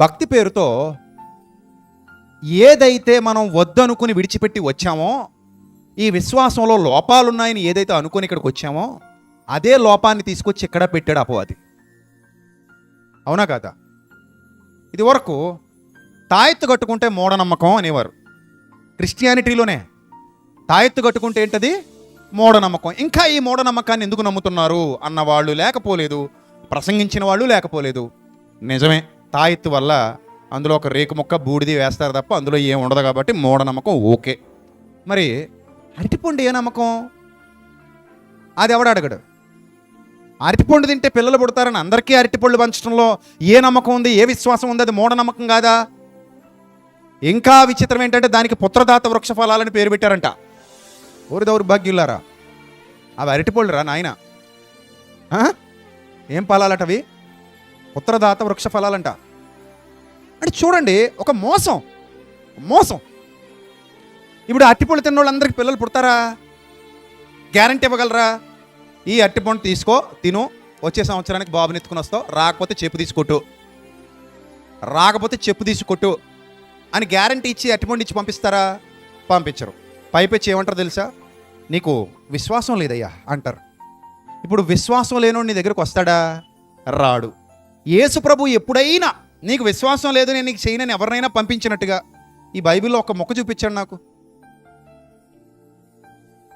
భక్తి పేరుతో ఏదైతే మనం వద్దనుకుని విడిచిపెట్టి వచ్చామో ఈ విశ్వాసంలో లోపాలున్నాయని ఏదైతే అనుకుని ఇక్కడికి వచ్చామో అదే లోపాన్ని తీసుకొచ్చి ఇక్కడ పెట్టాడు అపవాది అవునా కాదా? ఇది వరకు తాయెత్తు కట్టుకుంటే మూఢనమ్మకం అనేవారు. క్రిస్టియానిటీలోనే తాయెత్తు కట్టుకుంటే ఏంటది? మూఢనమ్మకం ఇంకా ఈ మూఢనమ్మకాన్ని ఎందుకు నమ్ముతున్నారు అన్న వాళ్ళు లేకపోలేదు ప్రసంగించిన వాళ్ళు లేకపోలేదు. నిజమే. తాయెత్తు వల్ల అందులో ఒక రేకు మొక్క బూడిది వేస్తారు తప్ప అందులో ఏం ఉండదు కాబట్టి మూఢనమ్మకం ఓకే. మరి అరటిపండు ఏ నమ్మకం? అది ఎవడు అడగడు? అరటిపండు తింటే పిల్లలు పుడతారని అందరికీ అరటిపళ్ళు పంచడంలో ఏ నమ్మకం ఉంది ఏ విశ్వాసం ఉంది? అది మూఢనమ్మకం కాదా? ఇంకా విచిత్రం ఏంటంటే దానికి పుత్రదాత వృక్ష ఫలాలని పేరు పెట్టారంట. ఊరి దౌర్భాగ్యులారా. అవి అరటిపళ్ళు రా నాయన. ఏం ఫలాలట అవి? పుత్రదాత వృక్ష ఫలాలంట. అంటే చూడండి ఒక మోసం. మోసం. ఇప్పుడు అరటిపళ్ళు తిన్న వాళ్ళందరికీ పిల్లలు పుడతారా? గ్యారంటీ ఇవ్వగలరా? ఈ అరటిపండు తీసుకో తిను. వచ్చే సంవత్సరానికి బాబుని ఎత్తుకుని వస్తావు. రాకపోతే చెప్పు తీసుకొట్టు. రాకపోతే చెప్పు తీసుకొట్టు. అని గ్యారంటీ ఇచ్చి అరటిపండు ఇచ్చి పంపిస్తారా? పంపించరు. పైపెచ్చి ఏమంటారు తెలుసా? నీకు విశ్వాసం లేదయ్యా అంటారు. ఇప్పుడు విశ్వాసం లేనోడు నీ దగ్గరకు వస్తాడా? రాడు. యేసు ప్రభు ఎప్పుడైనా నీకు విశ్వాసం లేదు నేను నీకు చేయనని ఎవరినైనా పంపించినట్టుగా ఈ బైబిల్లో ఒక మొక్క చూపించండి నాకు.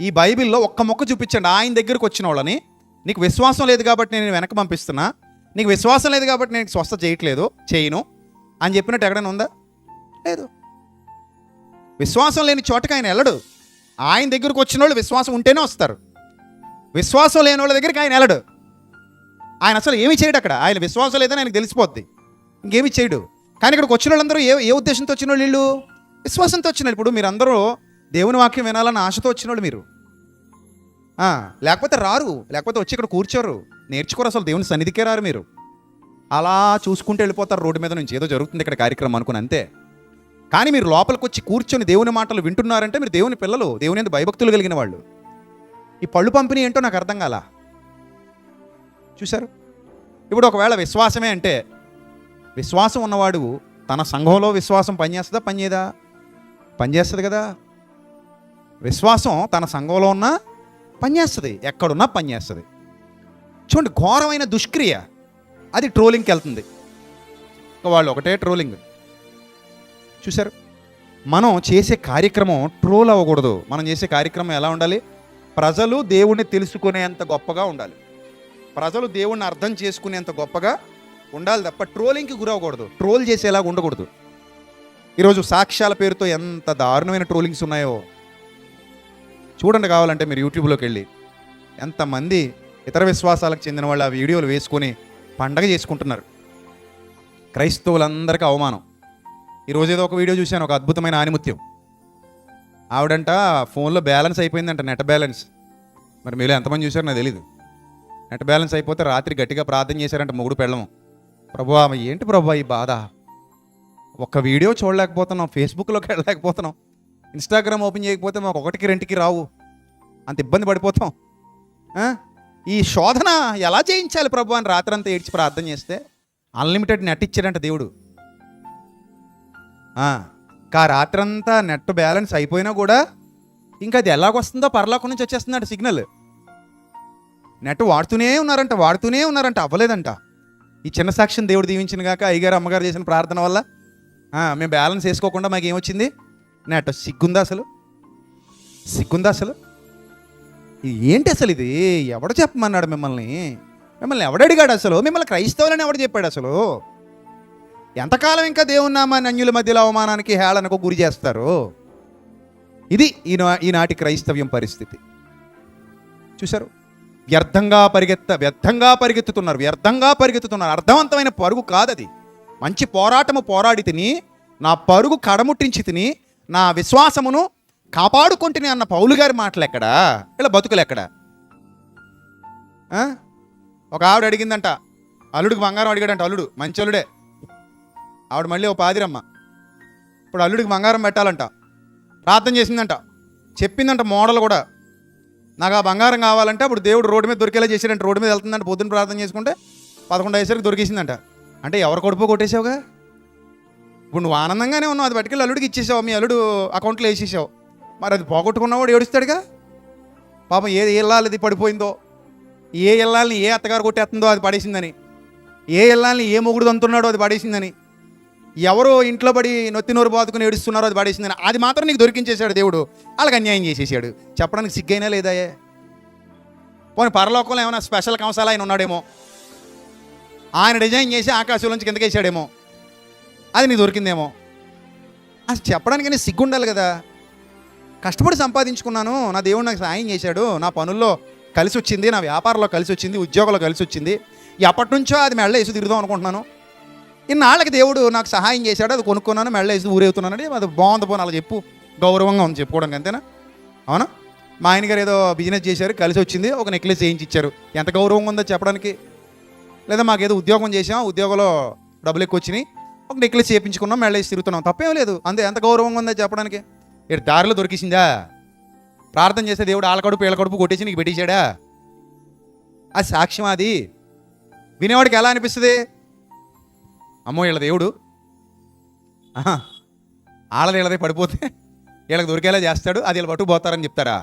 ఈ బైబిల్లో ఒక్క మొక్క చూపించండి. ఆయన దగ్గరకు వచ్చిన వాళ్ళని నీకు విశ్వాసం లేదు కాబట్టి నేను వెనక పంపిస్తున్నా నీకు విశ్వాసం లేదు కాబట్టి నేను స్వస్థ చేయట్లేదు చేయను అని చెప్పినట్టు ఎక్కడైనా ఉందా? లేదు. విశ్వాసం లేని చోటకి ఆయన వెళ్ళడు. ఆయన దగ్గరకు వచ్చిన వాళ్ళు విశ్వాసం ఉంటేనే వస్తారు. విశ్వాసం లేని వాళ్ళ దగ్గరికి ఆయన వెళ్ళడు. ఆయన అసలు ఏమి చేయడు అక్కడ. ఆయన విశ్వాసం లేదని ఆయనకు తెలిసిపోద్ది. ఇంకేమి చేయడు. కానీ ఇక్కడికి వచ్చిన వాళ్ళందరూ ఏ ఏ ఉద్దేశంతో వచ్చిన వాళ్ళు వీళ్ళు? విశ్వాసంతో వచ్చిన ఇప్పుడు మీరందరూ దేవుని వాక్యం వినాలని ఆశతో వచ్చిన వాళ్ళు మీరు. లేకపోతే రారు. లేకపోతే వచ్చి ఇక్కడ కూర్చోరు. నేర్చుకోరు అసలు దేవుని సన్నిధికే రారు మీరు. అలా చూసుకుంటూ వెళ్ళిపోతారు రోడ్డు మీద నుంచి. ఏదో జరుగుతుంది ఇక్కడ కార్యక్రమం అనుకుని అంతే. కానీ మీరు లోపలికి వచ్చి కూర్చొని దేవుని మాటలు వింటున్నారంటే మీరు దేవుని పిల్లలు. దేవుని ఎందుకు భయభక్తులు కలిగిన వాళ్ళు. ఈ పళ్ళు పంపిణీ ఏంటో నాకు అర్థం కాల? చూశారు? ఇప్పుడు ఒకవేళ విశ్వాసమే అంటే విశ్వాసం ఉన్నవాడు తన సంఘంలో విశ్వాసం పనిచేస్తుందా పనిచేయదా? పనిచేస్తుంది కదా. విశ్వాసం తన సంఘంలో ఉన్నా పనిచేస్తుంది ఎక్కడున్నా పనిచేస్తుంది. చూడండి ఘోరమైన దుష్క్రియ. అది ట్రోలింగ్కి వెళ్తుంది. వాళ్ళు ఒకటే ట్రోలింగ్. చూశారు? మనం చేసే కార్యక్రమం ట్రోల్ అవ్వకూడదు. మనం చేసే కార్యక్రమం ఎలా ఉండాలి? ప్రజలు దేవుణ్ణి తెలుసుకునేంత గొప్పగా ఉండాలి. ప్రజలు దేవుణ్ణి అర్థం చేసుకునేంత గొప్పగా ఉండాలి తప్ప ట్రోలింగ్కి గురవకూడదు ట్రోల్ చేసేలాగా ఉండకూడదు. ఈరోజు సాక్ష్యాల పేరుతో ఎంత దారుణమైన ట్రోలింగ్స్ ఉన్నాయో. చూడండి కావాలంటే మీరు యూట్యూబ్లోకి వెళ్ళి. ఎంతమంది ఇతర విశ్వాసాలకు చెందిన వాళ్ళు ఆ వీడియోలు వేసుకొని పండగ చేసుకుంటున్నారు. క్రైస్తవులందరికీ అవమానం. ఈరోజు ఏదో ఒక వీడియో చూశాను ఒక అద్భుతమైన ఆనిముత్యం. ఆవిడంట ఫోన్లో బ్యాలెన్స్ అయిపోయిందంట నెట్ బ్యాలెన్స్. మరి మీరు ఎంతమంది చూశారో నాకు తెలియదు నెట్ బ్యాలెన్స్ అయిపోతే రాత్రి గట్టిగా ప్రార్థన చేశారంట మొగుడు పెళ్ళము. ప్రభు ఏంటి ప్రభు ఈ బాధ? ఒక వీడియో చూడలేకపోతున్నాం ఫేస్బుక్లోకి వెళ్ళలేకపోతున్నాం ఇన్స్టాగ్రామ్ ఓపెన్ చేయకపోతే మాకు ఒకటికి రెండుకి రావు. అంత ఇబ్బంది పడిపోతాం. ఈ శోధన ఎలా చేయించాలి ప్రభు అని రాత్రంతా ఏడ్చి ప్రార్థన చేస్తే అన్లిమిటెడ్ నెట్ ఇచ్చాడంట దేవుడు. కా రాత్రంతా నెట్ బ్యాలెన్స్ అయిపోయినా కూడా ఇంకా అది ఎలాగొస్తుందో పరలోకం నుంచి వచ్చేస్తుందంట సిగ్నల్ నెట్ వాడుతూనే ఉన్నారంట వాడుతూనే ఉన్నారంట అవ్వలేదంట. ఈ చిన్న సాక్ష్యం దేవుడు దీవించిన గాక అయ్యగారు అమ్మగారు చేసిన ప్రార్థన వల్ల మేము బ్యాలెన్స్ వేసుకోకుండా మాకు ఏమొచ్చింది? నేట సిగ్గుందా అసలు? సిగ్గుందా అసలు? ఏంటి అసలు ఇది? ఎవడు చెప్పమన్నాడు మిమ్మల్ని? మిమ్మల్ని ఎవడు అడిగాడు అసలు? మిమ్మల్ని క్రైస్తవులని ఎవడు చెప్పాడు అసలు? ఎంతకాలం ఇంకా దేవుని నామాన్ని అన్యుల మధ్యలో అవమానానికి హేళనకు గురి చేస్తారు? ఇది ఈనా ఈనాటి క్రైస్తవ్యం పరిస్థితి. చూశారు? వ్యర్థంగా పరిగెత్త వ్యర్థంగా పరిగెత్తుతున్నారు వ్యర్థంగా పరిగెత్తుతున్నారు. అర్థవంతమైన పరుగు కాదది. మంచి పోరాటము పోరాడి తిని నా పరుగు కడముట్టించి తిని నా విశ్వాసమును కాపాడుకుంటుని అన్న పౌలు గారి మాటలు ఎక్కడా? ఇలా బతుకులు ఎక్కడా? ఒక ఆవిడ అడిగిందంట. అల్లుడికి బంగారం అడిగాడంట అల్లుడు మంచి అల్లుడే ఆవిడ మళ్ళీ ఓ పాదిరమ్మ. ఇప్పుడు అల్లుడికి బంగారం పెట్టాలంట. ప్రార్థన చేసిందంట. చెప్పిందంట మోడల్ కూడా. నాకు ఆ బంగారం కావాలంటే అప్పుడు దేవుడు రోడ్డు మీద దొరికేలా చేసాడంట రోడ్డు మీద వెళ్తుందంటే పొద్దున్న ప్రార్థన చేసుకుంటే పదకొండు అయ్యేసరికి దొరికేసిందంట. అంటే ఎవరు కొడుపు కొట్టేసావుగా ఇప్పుడు నువ్వు ఆనందంగానే ఉన్నావు అది పట్టుకెళ్ళి అల్లుడికి ఇచ్చేసావు మీ అల్లుడు అకౌంట్లో వేసేసావు. మరి అది పోగొట్టుకున్నవాడు ఏడుస్తాడుగా? పాపం ఏ అది పడిపోయిందో ఏ ఇల్లాలని ఏ అత్తగారు కొట్టేస్తుందో అది పడేసిందని ఏ ఇల్లాలని ఏ మొగుడు అంతున్నాడో అది పడేసిందని ఎవరో ఇంట్లో పడి నొత్తి నోరు బాదుకుని ఏడుస్తున్నారో అది పడేసిందని అది మాత్రం నీకు దొరికించేశాడు దేవుడు. వాళ్ళకి అన్యాయం చేసేసాడు చెప్పడానికి సిగ్గైనా లేదాయే పోనీ పరలోకంలో ఏమైనా స్పెషల్ కంసాలు ఆయన ఉన్నాడేమో? ఆయన డిజైన్ చేసి ఆకాశంలోంచి కిందకేసాడేమో అది నీకు దొరికిందేమో? అసలు చెప్పడానికి సిగ్గుండాలి కదా. కష్టపడి సంపాదించుకున్నాను నా దేవుడు నాకు సాయం చేశాడు నా పనుల్లో కలిసి వచ్చింది నా వ్యాపారంలో కలిసి వచ్చింది ఉద్యోగంలో కలిసి వచ్చింది ఎప్పటి నుంచో అది మెళ్ళ వేసి తిరుగుదాం అనుకుంటున్నాను. ఇన్నాళ్ళకి దేవుడు నాకు సహాయం చేశాడు అది కొనుక్కున్నాను మెళ్ళేసి వేసి అది బాగుంది పోను అలా చెప్పు. గౌరవంగా ఉంది చెప్పుకోవడానికి అంతేనా? అవునా? మా ఆయన గారు ఏదో బిజినెస్ చేశారు కలిసి వచ్చింది ఒక నెక్లెస్ చేయించి ఇచ్చారు ఎంత గౌరవంగా ఉందో చెప్పడానికి. లేదా మాకేదో ఉద్యోగం చేసాం ఉద్యోగంలో డబ్బులు ఎక్కువ వచ్చినాయి ఒక నెక్లెస్ చేయించుకున్నాం మెళ్ళేసి తిరుగుతున్నాం. తప్పేం లేదు అంతే. ఎంత గౌరవంగా ఉందో చెప్పడానికి. ఇటు దారిలో దొరికిసిందా? ప్రార్థన చేస్తే దేవుడు ఆలకడుపు కడుపు కొట్టేసి నీకు పెట్టేశాడా? అది సాక్ష్యం అది. వినేవాడికి ఎలా అనిపిస్తుంది? అమ్మో వీళ్ళ దేవుడు. ఆహా, ఆళ్ళది వీళ్ళదే పడిపోతే వీళ్ళకి దొరికేలా చేస్తాడు అది వీళ్ళు పట్టుకుపోతారని చెప్తారా?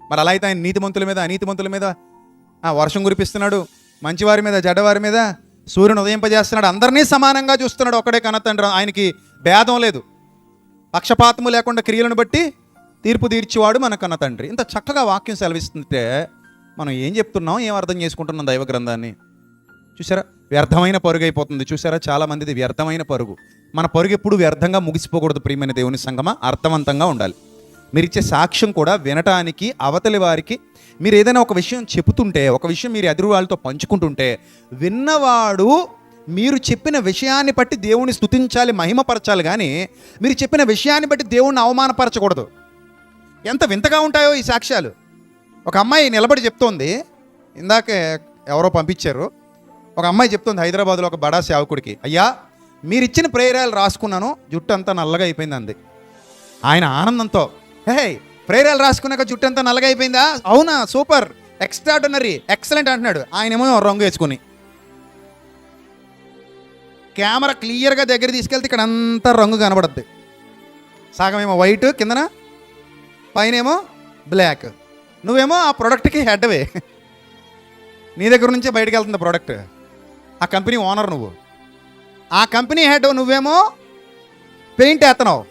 మరి అలా అయితే ఆయన నీతిమంతుల మీద అనీతిమంతుల మీద వర్షం కురిపిస్తున్నాడు మంచివారి మీద జడవారి మీద సూర్యుని ఉదయింపజేస్తున్నాడు అందరినీ సమానంగా చూస్తున్నాడు ఒక్కడే కనతండ్రి ఆయనకి భేదం లేదు. పక్షపాతము లేకుండా క్రియలను బట్టి తీర్పు తీర్చేవాడు మన కన్న తండ్రి. ఇంత చక్కగా వాక్యం సెలవిస్తుంటే మనం ఏం చెప్తున్నాం ఏం అర్థం చేసుకుంటున్నాం దైవ గ్రంథాన్ని? చూసారా? వ్యర్థమైన పరుగు అయిపోతుంది. చూసారా? చాలామందిది వ్యర్థమైన పరుగు. మన పరుగు ఎప్పుడు వ్యర్థంగా ముగిసిపోకూడదు ప్రియమైన దేవుని సంగమా. అర్థవంతంగా ఉండాలి. మీరు ఇచ్చే సాక్ష్యం కూడా వినటానికి అవతలి వారికి మీరు ఏదైనా ఒక విషయం చెబుతుంటే ఒక విషయం మీరు ఎదురు వాళ్ళతో పంచుకుంటుంటే విన్నవాడు మీరు చెప్పిన విషయాన్ని బట్టి దేవుని స్తుతించాలి మహిమపరచాలి కానీ మీరు చెప్పిన విషయాన్ని బట్టి దేవుణ్ణి అవమానపరచకూడదు. ఎంత వింతగా ఉంటాయో ఈ సాక్ష్యాలు. ఒక అమ్మాయి నిలబడి చెప్తోంది. ఇందాక ఎవరో పంపించారు. ఒక అమ్మాయి చెప్తుంది హైదరాబాద్లో ఒక బడా సేవకుడికి అయ్యా మీరు ఇచ్చిన ప్రేరాలు రాసుకున్నాను జుట్టు అంతా నల్లగా అయిపోయింది అంది ఆయన ఆనందంతో హే ప్రేరాలు రాసుకున్నాక జుట్టు అంతా నల్లగా అయిపోయిందా? అవునా సూపర్ ఎక్స్ట్రాడనరీ ఎక్సలెంట్ అంటున్నాడు. ఆయనేమో రంగు వేసుకుని. కెమెరా క్లియర్గా దగ్గర తీసుకెళ్తే ఇక్కడ అంతా రంగు కనబడద్ది. సగమేమో వైట్ కిందన పైనేమో బ్లాక్. నువ్వేమో ఆ ప్రోడక్ట్కి హెడ్వే. నీ దగ్గర నుంచే బయటకు వెళ్తుంది ప్రోడక్ట్. ఆ కంపెనీ ఓనర్ నువ్వు. ఆ కంపెనీ హెడ్ నువ్వేమో పెయింట్ వేస్తున్నావు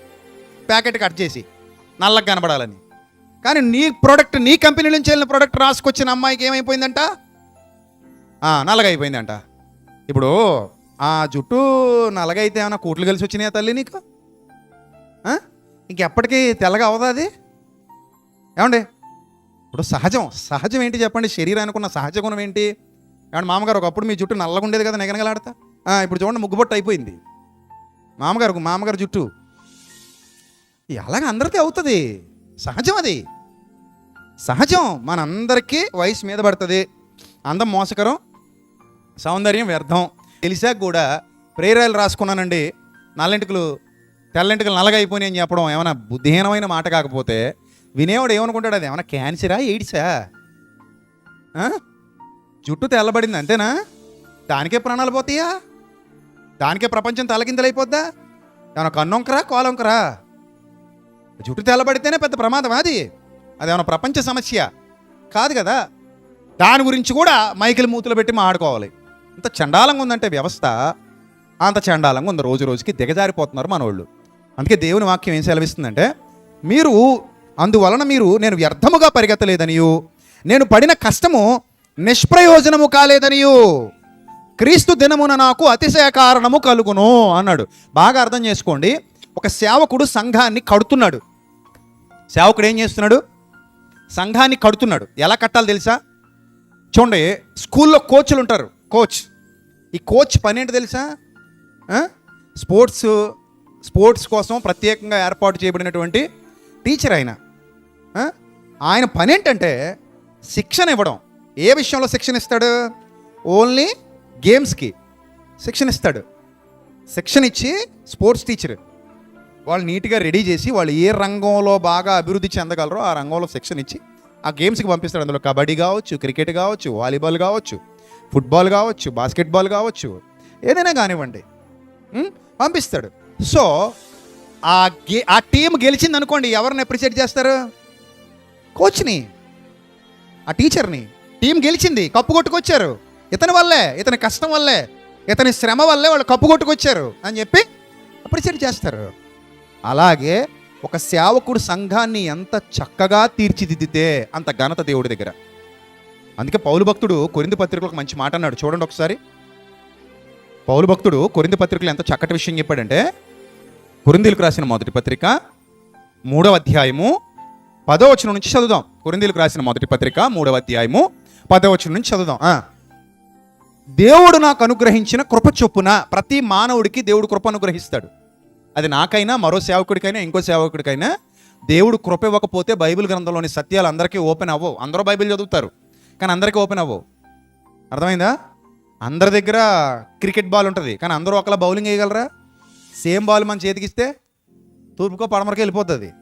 ప్యాకెట్ కట్ చేసి. నల్లగా కనబడాలని. కానీ నీ ప్రోడక్ట్ నీ కంపెనీ నుంచి వెళ్ళిన ప్రోడక్ట్ రాసుకొచ్చిన అమ్మాయికి ఏమైపోయిందంట? నల్లగా అయిపోయిందంట. ఇప్పుడు ఆ జుట్టు నల్లగా అయితే ఏమైనా కూట్లు కలిసి వచ్చినాయా తల్లి నీకు? ఇంకెప్పటికీ తెల్లగా అవదా అది? ఏమండి? ఇప్పుడు సహజం. సహజం ఏంటి చెప్పండి? శరీరానికి ఉన్న సహజ గుణం ఏంటి? ఏమండి మామగారు ఒకప్పుడు మీ జుట్టు నల్లగా ఉండేది కదా నెగనగలాడతా? ఇప్పుడు చూడండి ముగ్గుబొట్టు అయిపోయింది. మామగారు మామగారు జుట్టు. ఎలాగ అందరికీ అవుతుంది. సహజం అది. సహజం. మనందరికీ వయసు మీద పడుతుంది. అందం మోసకరం సౌందర్యం వ్యర్థం. తెలిసాక కూడా ప్రేరాలు రాసుకున్నానండి. నల్లెంటుకలు తెల్లెంటుకలు నల్లగా అని చెప్పడం ఏమైనా బుద్ధిహీనమైన మాట కాకపోతే వినేవాడు ఏమనుకుంటాడు? అది ఏమైనా క్యాన్సరా ఎయిడ్సా? ఆ? జుట్టు తెల్లబడింది అంతేనా? దానికే ప్రాణాలు పోతాయా? దానికే ప్రపంచం తలకిందలైపోద్దా? ఏమైనా కన్నొంకరా కోలంకరా? జుట్టు తెల్లబడితేనే పెద్ద ప్రమాదం అది? అదేమైనా ప్రపంచ సమస్య? కాదు కదా? దాని గురించి కూడా మైకిల్ మూతులు పెట్టి మాడుకోవాలి ఇంత చండాలంగా ఉందంటే వ్యవస్థ. అంత చండాలంగా ఉంది. రోజు రోజుకి దిగజారిపోతున్నారు మనోళ్ళు. అందుకే దేవుని వాక్యం ఏం సెలవిస్తుందంటే మీరు అందువలన మీరు నేను వ్యర్థముగా పరిగెత్తలేదనియు. నేను పడిన కష్టము నిష్ప్రయోజనము కాలేదనియు. క్రీస్తు దినమున నాకు అతిశయ కారణము కలుగును అన్నాడు. బాగా అర్థం చేసుకోండి. ఒక సేవకుడు సంఘాన్ని కడుతున్నాడు. సేవకుడు ఏం చేస్తున్నాడు? సంఘాన్ని కడుతున్నాడు. ఎలా కట్టాలి తెలుసా? చూడండి స్కూల్లో కోచ్లు ఉంటారు. కోచ్. ఈ కోచ్ పని ఏంటి తెలుసా? స్పోర్ట్స్ స్పోర్ట్స్ కోసం ప్రత్యేకంగా ఏర్పాటు చేయబడినటువంటి టీచర్ ఆయన. ఆయన పని ఏంటంటే శిక్షణ ఇవ్వడం. ఏ విషయంలో శిక్షణ ఇస్తాడు? ఓన్లీ గేమ్స్కి శిక్షణ ఇస్తాడు. శిక్షణ ఇచ్చి స్పోర్ట్స్ టీచర్. వాళ్ళు నీట్గా రెడీ చేసి వాళ్ళు ఏ రంగంలో బాగా అభివృద్ధి చెందగలరో ఆ రంగంలో శిక్షణ ఇచ్చి ఆ గేమ్స్కి పంపిస్తాడు. అందులో కబడ్డీ కావచ్చు క్రికెట్ కావచ్చు వాలీబాల్ కావచ్చు ఫుట్బాల్ కావచ్చు బాస్కెట్బాల్ కావచ్చు ఏదైనా కానివ్వండి. పంపిస్తాడు. సో ఆ గే ఆ టీం గెలిచింది అనుకోండి ఎవరిని అప్రిషియేట్ చేస్తారు? కోచ్ని. ఆ టీచర్ని. టీం గెలిచింది కప్పు కొట్టుకొచ్చారు. ఇతని వల్లే ఇతని కష్టం వల్లే ఇతని శ్రమ వల్లే వాళ్ళు కప్పు కొట్టుకొచ్చారు అని చెప్పి అప్రిషియేట్ చేస్తారు. అలాగే ఒక సేవకుడు సంఘాన్ని ఎంత చక్కగా తీర్చిదిద్దితే అంత ఘనత దేవుడి దగ్గర. అందుకే పౌలు భక్తుడు కొరింది పత్రికలకు మంచి మాట అన్నాడు. చూడండి ఒకసారి. పౌలు భక్తుడు కొరింది పత్రికలు ఎంత చక్కటి విషయం చెప్పాడంటే కొరిందీలకు రాసిన మొదటి పత్రిక మూడవ అధ్యాయము పదో వచనం నుంచి చదువుదాం. కొరిందీలకు రాసిన మొదటి పత్రిక మూడవ అధ్యాయము పదవచనం నుంచి చదువుదాం. దేవుడు నాకు అనుగ్రహించిన కృప చొప్పున ప్రతి మానవుడికి దేవుడు కృప అనుగ్రహిస్తాడు. అది నాకైనా మరో సేవకుడికైనా ఇంకో సేవకుడికైనా దేవుడు కృప ఇవ్వకపోతే బైబిల్ గ్రంథంలోని సత్యాలు అందరికీ ఓపెన్ అవ్వవు. అందరూ బైబిల్ చదువుతారు కానీ అందరికీ ఓపెన్ అవ్వవు. అర్థమైందా? అందరి దగ్గర క్రికెట్ బాల్ ఉంటుంది కానీ అందరూ ఒకలా బౌలింగ్ వేయగలరా? సేమ్ బాల్ మన చేతికిస్తే తూర్పుకో పడమరకో వెళ్ళిపోతుంది.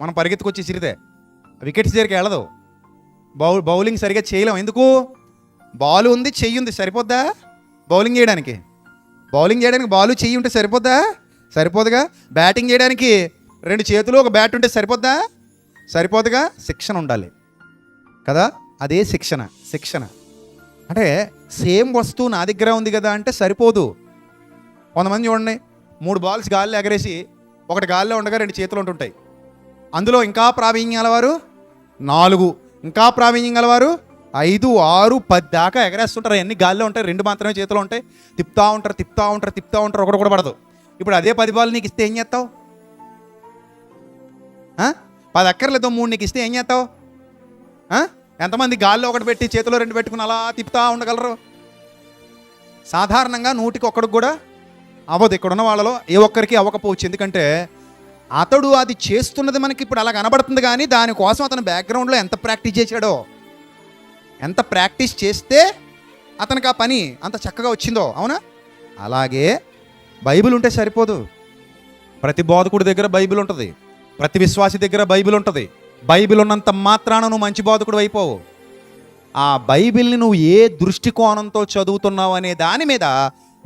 మనం పరిగెత్తుకొచ్చి చిరితే. వికెట్స్ దగ్గరికి వెళ్ళదు. బౌ బౌలింగ్ సరిగా చేయలేం. ఎందుకు? బాల్ ఉంది చెయ్యి ఉంది. సరిపోద్దా? బౌలింగ్ చేయడానికి. బౌలింగ్ చేయడానికి బాలు చెయ్యి ఉంటే సరిపోద్దా? సరిపోదుగా? బ్యాటింగ్ చేయడానికి రెండు చేతులు ఒక బ్యాట్ ఉంటే సరిపోద్దా? సరిపోదుగా? శిక్షణ ఉండాలి. కదా? అదే శిక్షణ శిక్షణ. అంటే సేమ్ వస్తువు నా దగ్గర ఉంది కదా అంటే సరిపోదు. కొంతమంది చూడండి మూడు బాల్స్ గాల్లో ఎగరేసి ఒకటి గాల్లో ఉండగా రెండు చేతులు ఉంటుంటాయి. అందులో ఇంకా ప్రావీణ్యాల వారు? నాలుగు. ఇంకా ప్రావీణ్యం గలవారు? ఐదు ఆరు పది దాకా ఎగరేస్తుంటారు. అన్ని గాల్లో ఉంటాయి? రెండు మాత్రమే చేతిలో ఉంటాయి. తిప్పుతా ఉంటారు తిప్పుతా ఉంటారు తిప్పుతూ ఉంటారు. ఒకటి కూడా పడదు. ఇప్పుడు అదే పది బాల్ నీకు ఇస్తే ఏం చేస్తావు? పది అక్కర్లేదో మూడు నీకు ఇస్తే ఏం చేస్తావు? ఎంతమంది గాల్లో ఒకటి పెట్టి చేతిలో రెండు పెట్టుకుని అలా తిప్పుతూ ఉండగలరు? సాధారణంగా నూటికి ఒక్కడికి కూడా అవ్వదు ఇక్కడ ఉన్న వాళ్ళలో ఏ ఒక్కరికి అవ్వకపోవచ్చు ఎందుకంటే అతడు అది చేస్తున్నది మనకి ఇప్పుడు అలా కనబడుతుంది కానీ దానికోసం అతను బ్యాక్గ్రౌండ్లో ఎంత ప్రాక్టీస్ చేశాడో? ఎంత ప్రాక్టీస్ చేస్తే అతనికి ఆ పని అంత చక్కగా వచ్చిందో? అవునా? అలాగే బైబిల్ ఉంటే సరిపోదు. ప్రతి బోధకుడి దగ్గర బైబిల్ ఉంటుంది. ప్రతి విశ్వాసి దగ్గర బైబిల్ ఉంటుంది. బైబిల్ ఉన్నంత మాత్రాన నువ్వు మంచి బోధకుడు అయిపోవు. ఆ బైబిల్ని నువ్వు ఏ దృష్టికోణంతో చదువుతున్నావు అనే దాని మీద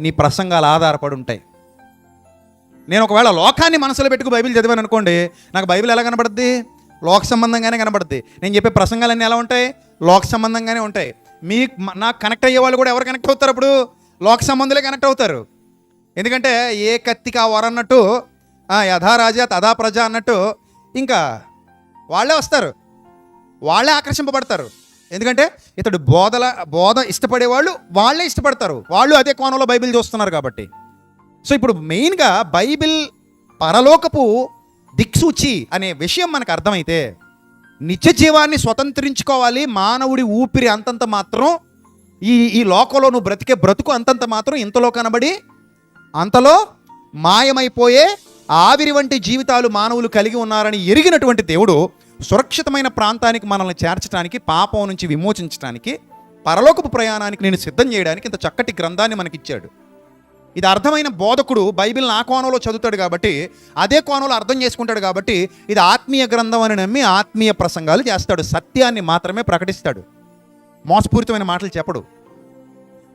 నీ ప్రసంగాలు ఆధారపడి ఉంటాయి. నేను ఒకవేళ లోకాన్ని మనసులో పెట్టుకు బైబిల్ చదివాను అనుకోండి నాకు బైబిల్ ఎలా కనబడుద్ది? లోక సంబంధంగానే కనబడుద్ది. నేను చెప్పే ప్రసంగాలన్నీ ఎలా ఉంటాయి? లోక సంబంధంగానే ఉంటాయి. మీ నాకు కనెక్ట్ అయ్యే వాళ్ళు కూడా ఎవరు కనెక్ట్ అవుతారు అప్పుడు? లోక సంబంధులే కనెక్ట్ అవుతారు. ఎందుకంటే ఏ కత్తికి ఆ వర అన్నట్టు ఆ, యథా రాజా తథా ప్రజ అన్నట్టు ఇంకా వాళ్ళే వస్తారు. వాళ్ళే ఆకర్షింపబడతారు. ఎందుకంటే ఇతడు బోధల బోధ ఇష్టపడే వాళ్ళు వాళ్ళే ఇష్టపడతారు. వాళ్ళు అదే కోణంలో బైబిల్ చూస్తున్నారు కాబట్టి. సో ఇప్పుడు మెయిన్గా బైబిల్ పరలోకపు దిక్సూచి అనే విషయం మనకు అర్థమైతే నిత్య జీవాన్ని స్వతంత్రించుకోవాలి మానవుడి ఊపిరి అంతంత మాత్రం ఈ ఈ లోకంలో నువ్వు బ్రతికే బ్రతుకు అంతంత మాత్రం ఇంతలో కనబడి అంతలో మాయమైపోయే ఆవిరి వంటి జీవితాలు మానవులు కలిగి ఉన్నారని ఎరిగినటువంటి దేవుడు సురక్షితమైన ప్రాంతానికి మనల్ని చేర్చడానికి పాపం నుంచి విమోచించడానికి పరలోకపు ప్రయాణానికి నేను సిద్ధం చేయడానికి ఇంత చక్కటి గ్రంథాన్ని మనకిచ్చాడు. ఇది అర్థమైన బోధకుడు బైబిల్ని ఆ కోణంలో చదువుతాడు కాబట్టి అదే కోణంలో అర్థం చేసుకుంటాడు కాబట్టి ఇది ఆత్మీయ గ్రంథం అని నమ్మి ఆత్మీయ ప్రసంగాలు చేస్తాడు. సత్యాన్ని మాత్రమే ప్రకటిస్తాడు. మోసపూరితమైన మాటలు చెప్పడు.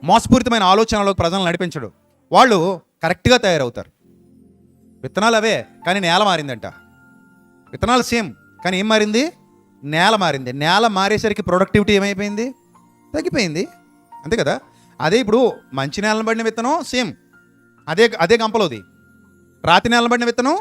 మోసపూరితమైన ఆలోచనలకు ప్రజలను నడిపించడు. వాళ్ళు కరెక్ట్గా తయారవుతారు. విత్తనాలు అవే కానీ నేల మారిందంట. విత్తనాలు సేమ్ కానీ ఏం మారింది? నేల మారింది. నేల మారేసరికి ప్రొడక్టివిటీ ఏమైపోయింది? తగ్గిపోయింది. అంతే కదా? అదే ఇప్పుడు మంచి నేలను పడిన విత్తనం సేమ్. అదే అదే గంపలోది. రాతి నేలను పడిన విత్తనం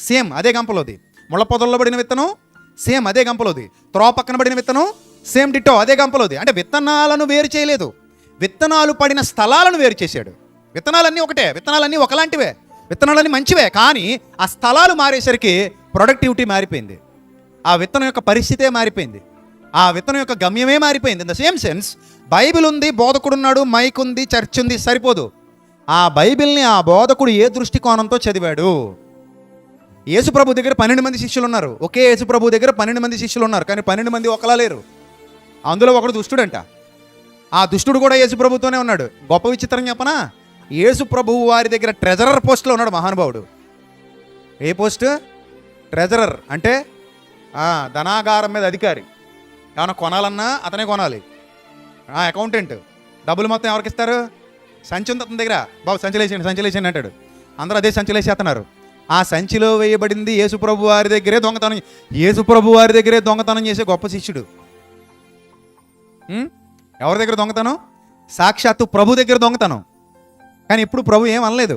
సేమ్ అదే గంపలోది. ముళ్ళ పొదల్లో పడిన విత్తనం సేమ్ అదే గంపలోది. త్రో పక్కన పడిన విత్తనం సేమ్ డిట్టో అదే గంపలోది. అంటే విత్తనాలను వేరు చేయలేదు. విత్తనాలు పడిన స్థలాలను వేరు చేశాడు. విత్తనాలన్నీ ఒకటే విత్తనాలన్నీ ఒకలాంటివే. విత్తనాలన్నీ మంచివే కానీ ఆ స్థలాలు మారేసరికి ప్రొడక్టివిటీ మారిపోయింది. ఆ విత్తనం యొక్క పరిస్థితే మారిపోయింది. ఆ విత్తనం యొక్క గమ్యమే మారిపోయింది. In the same sense Bible ఉంది బోధకుడు ఉన్నాడు మైక్ ఉంది చర్చ్ ఉంది సరిపోదు. ఆ బైబిల్ని ఆ బోధకుడు ఏ దృష్టికోణంతో చదివాడు? యేసుప్రభు దగ్గర పన్నెండు మంది శిష్యులు ఉన్నారు ఒకే యేసుప్రభు దగ్గర పన్నెండు మంది శిష్యులు ఉన్నారు కానీ పన్నెండు మంది ఒకలా లేరు. అందులో ఒకడు దుష్టుడంట. ఆ దుష్టుడు కూడా యేసుప్రభుతోనే ఉన్నాడు. గొప్ప విచిత్రం చెప్పనా? యేసుప్రభువు వారి దగ్గర ట్రెజరర్ పోస్ట్లో ఉన్నాడు మహానుభావుడు. ఏ పోస్ట్? ట్రెజరర్ అంటే ధనాగారం మీద అధికారి. ఏమైనా కొనాలన్నా అతనే కొనాలి. అకౌంటెంట్. డబ్బులు మొత్తం ఎవరికి ఇస్తారు? సంచి ఉంది అతని దగ్గర బాబు సంచలేసండి సంచలేసండి అంటాడు. అందరూ అదే సంచలేసేస్తున్నారు ఆ సంచిలో వేయబడింది యేసుప్రభు వారి దగ్గరే దొంగతనం యేసుప్రభు వారి దగ్గరే దొంగతనం చేసే గొప్ప శిష్యుడు. ఎవరి దగ్గర దొంగతనం? సాక్షాత్తు ప్రభు దగ్గర దొంగతనం. కానీ ఇప్పుడు ప్రభు ఏం అనలేదు.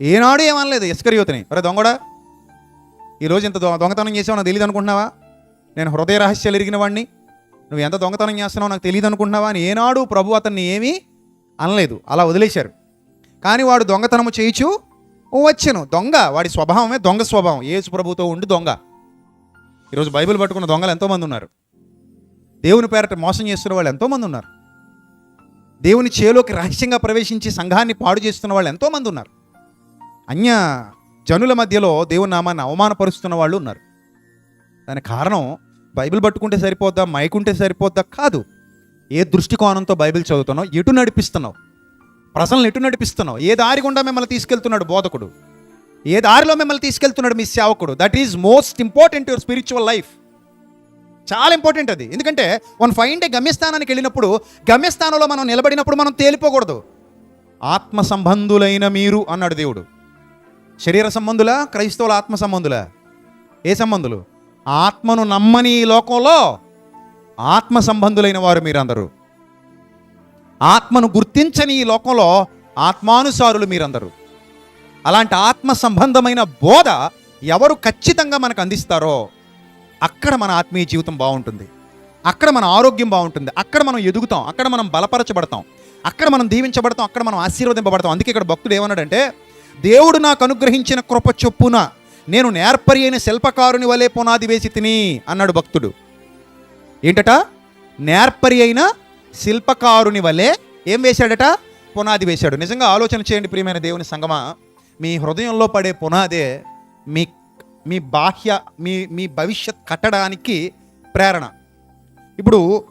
ఏనాడు ఏం అనలేదు ఇస్కరియోతిని. ఒరే దొంగడా ఈరోజు ఇంత దొంగతనం చేసావు నాకు తెలియదు అనుకుంటున్నావా? నేను హృదయ రహస్యాలు ఎరిగిన వాడిని నువ్వు ఎంత దొంగతనం చేస్తున్నావు నాకు తెలియదు అనుకుంటున్నావా అని ఏనాడు ప్రభు అతన్ని ఏమీ అనలేదు. అలా వదిలేశారు. కానీ వాడు దొంగతనము చేయిచు వచ్చాను. దొంగ. వాడి స్వభావమే దొంగ స్వభావం. ఏసు ప్రభుతో ఉండి దొంగ. ఈరోజు బైబిల్ పట్టుకున్న దొంగలు ఎంతోమంది ఉన్నారు. దేవుని పేరట మోసం చేస్తున్న వాళ్ళు ఎంతోమంది ఉన్నారు. దేవుని చేలోకి రహస్యంగా ప్రవేశించి సంఘాన్ని పాడు చేస్తున్న వాళ్ళు ఎంతోమంది ఉన్నారు. అన్య జనుల మధ్యలో దేవుని నామాన్ని అవమానపరుస్తున్న వాళ్ళు ఉన్నారు. దానికి కారణం బైబిల్ పట్టుకుంటే సరిపోద్దా? మైకుంటే సరిపోద్దా? కాదు. ఏ దృష్టికోణంతో బైబిల్ చదువుతున్నావు? ఎటు నడిపిస్తున్నావు? ప్రజలను ఎటు నడిపిస్తున్నావు? ఏ దారి గుండా మిమ్మల్ని తీసుకెళ్తున్నాడు బోధకుడు? ఏ దారిలో మిమ్మల్ని తీసుకెళ్తున్నాడు మీ సేవకుడు? That is most important your spiritual life చాలా ఇంపార్టెంట్ అది. ఎందుకంటే వన్ ఫైండ్ ఏ గమ్యస్థానానికి వెళ్ళినప్పుడు గమ్యస్థానంలో మనం నిలబడినప్పుడు మనం తేలిపోకూడదు. ఆత్మ సంబంధులైన మీరు అన్నాడు దేవుడు. శరీర సంబంధులా? క్రైస్తవుల ఆత్మ సంబంధులా? ఏ సంబంధులు? ఆత్మను నమ్మని ఈ లోకంలో ఆత్మ సంబంధులైన వారు మీరందరూ. ఆత్మను గుర్తించని ఈ లోకంలో ఆత్మానుసారులు మీరందరూ. అలాంటి ఆత్మ సంబంధమైన బోధ ఎవరు ఖచ్చితంగా మనకు అందిస్తారో అక్కడ మన ఆత్మీయ జీవితం బాగుంటుంది. అక్కడ మన ఆరోగ్యం బాగుంటుంది. అక్కడ మనం ఎదుగుతాం. అక్కడ మనం బలపరచబడతాం. అక్కడ మనం దీవించబడతాం. అక్కడ మనం ఆశీర్వదింపబడతాం. అందుకే ఇక్కడ భక్తుడు ఏమన్నాడంటే దేవుడు నాకు అనుగ్రహించిన కృప చొప్పున నేను నేర్పరి అయిన శిల్పకారుని వలె పునాది వేసి తిని అన్నాడు భక్తుడు. ఏంటట? నేర్పరి అయిన శిల్పకారుని వలె ఏం వేశాడట? పునాది వేశాడు. నిజంగా ఆలోచన చేయండి ప్రియమైన దేవుని సంగమా. మీ హృదయంలో పడే పునాదే మీ మీ బాహ్య మీ మీ భవిష్యత్ కట్టడానికి ప్రేరణ. ఇప్పుడు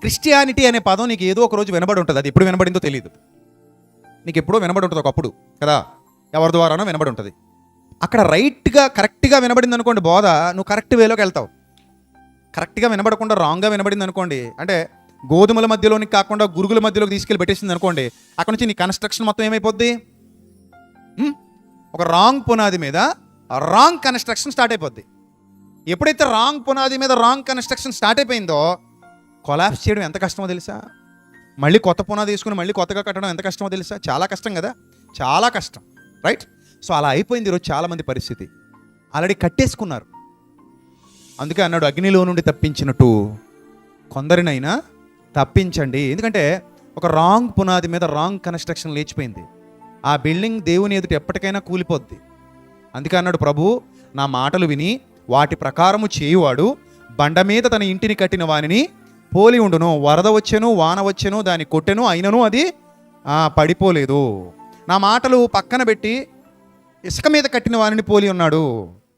క్రిస్టియానిటీ అనే పదం నీకు ఏదో ఒక రోజు వినబడి ఉంటుంది. అది ఎప్పుడు వినబడిందో తెలియదు నీకు ఎప్పుడో వినబడి ఉంటుంది ఒకప్పుడు కదా? ఎవరి ద్వారానో వినబడి ఉంటుంది. అక్కడ రైట్గా కరెక్ట్గా వినబడింది అనుకోండి బోధ నువ్వు కరెక్ట్ వేలోకి వెళ్తావు. కరెక్ట్గా వినబడకుండా రాంగ్గా వినబడింది అనుకోండి అంటే గోధుమల మధ్యలోనికి కాకుండా గురుగుల మధ్యలోకి తీసుకెళ్ళి పెట్టేసింది అనుకోండి అక్కడ నుంచి నీ కన్స్ట్రక్షన్ మొత్తం ఏమైపోద్ది? ఒక రాంగ్ పునాది మీద రాంగ్ కన్స్ట్రక్షన్ స్టార్ట్ అయిపోద్ది. ఎప్పుడైతే రాంగ్ పునాది మీద రాంగ్ కన్స్ట్రక్షన్ స్టార్ట్ అయిపోయిందో కొలాప్స్ చేయడం ఎంత కష్టమో తెలుసా? మళ్ళీ కొత్త పునాది తీసుకుని మళ్ళీ కొత్తగా కట్టడం ఎంత కష్టమో తెలుసా? చాలా కష్టం కదా? చాలా కష్టం రైట్ సో అలా అయిపోయింది ఈరోజు చాలామంది పరిస్థితి. ఆల్రెడీ కట్టేసుకున్నారు. అందుకే అన్నాడు అగ్నిలో నుండి తప్పించినట్టు. కొందరినైనా తప్పించండి. ఎందుకంటే ఒక రాంగ్ పునాది మీద రాంగ్ కన్స్ట్రక్షన్ లేచిపోయింది. ఆ బిల్డింగ్ దేవుని ఎదుట ఎప్పటికైనా కూలిపోద్ది. అందుకే అన్నాడు ప్రభు నా మాటలు విని వాటి ప్రకారము చేయువాడు బండ మీద తన ఇంటిని కట్టిన వానిని పోలి ఉండును. వరద వచ్చెను వాన వచ్చెను దాన్ని కొట్టెను అయినను అది పడిపోలేదు. నా మాటలు పక్కన పెట్టి ఇసుక మీద కట్టిన వానిని పోలి ఉన్నాడు.